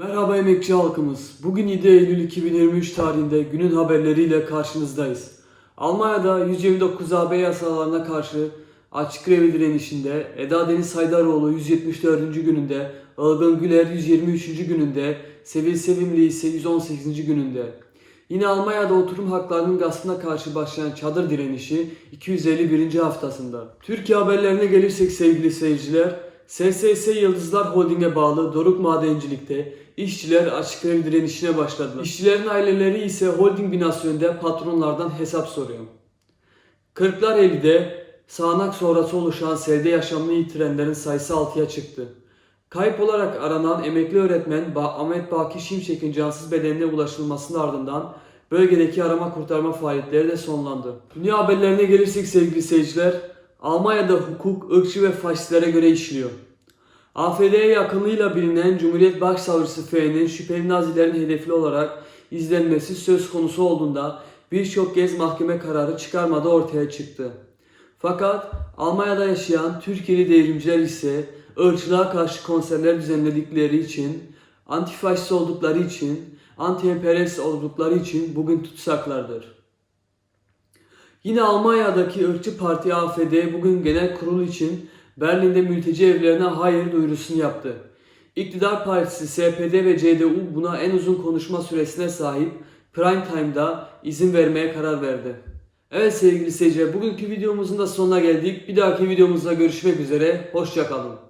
Merhaba emekçi halkımız. Bugün 7 Eylül 2023 tarihinde günün haberleriyle karşınızdayız. Almanya'da 129 AB yasalarına karşı açık grevi direnişinde Eda Deniz Haydaroğlu 174. gününde, Ilgın Güler 123. gününde, Sevil Sevimli ise 118. gününde. Yine Almanya'da oturum haklarının gaspına karşı başlayan çadır direnişi 251. haftasında. Türkiye haberlerine gelirsek sevgili seyirciler, SSS Yıldızlar Holding'e bağlı Doruk Madencilik'te işçiler açık grev direnişine başladılar. İşçilerin aileleri ise holding binası önünde patronlardan hesap soruyor. Kırklareli'de sağanak sonrası oluşan selde yaşamını yitirenlerin sayısı 6'ya çıktı. Kayıp olarak aranan emekli öğretmen ba- Ahmet Baki Şimşek'in cansız bedenine ulaşılmasının ardından bölgedeki arama kurtarma faaliyetleri de sonlandı. Dünya haberlerine gelirsek sevgili seyirciler, Almanya'da hukuk ırkçı ve faşistlere göre işliyor. AFD'ye yakınlığıyla bilinen Cumhuriyet Başsavcısı F'nin şüpheli nazilerin hedefli olarak izlenmesi söz konusu olduğunda birçok kez mahkeme kararı çıkarmadığı ortaya çıktı. Fakat Almanya'da yaşayan Türkiye'li devrimciler ise ırkçılığa karşı konserler düzenledikleri için, antifaşist oldukları için, anti-emperyalist oldukları için bugün tutsaklardır. Yine Almanya'daki ırkçı parti AFD bugün genel kurul için Berlin'de mülteci evlerine hayır duyurusunu yaptı. İktidar partisi SPD ve CDU buna en uzun konuşma süresine sahip prime time'da izin vermeye karar verdi. Evet sevgili seyirciler bugünkü videomuzun da sonuna geldik. Bir dahaki videomuzda görüşmek üzere. Hoşçakalın.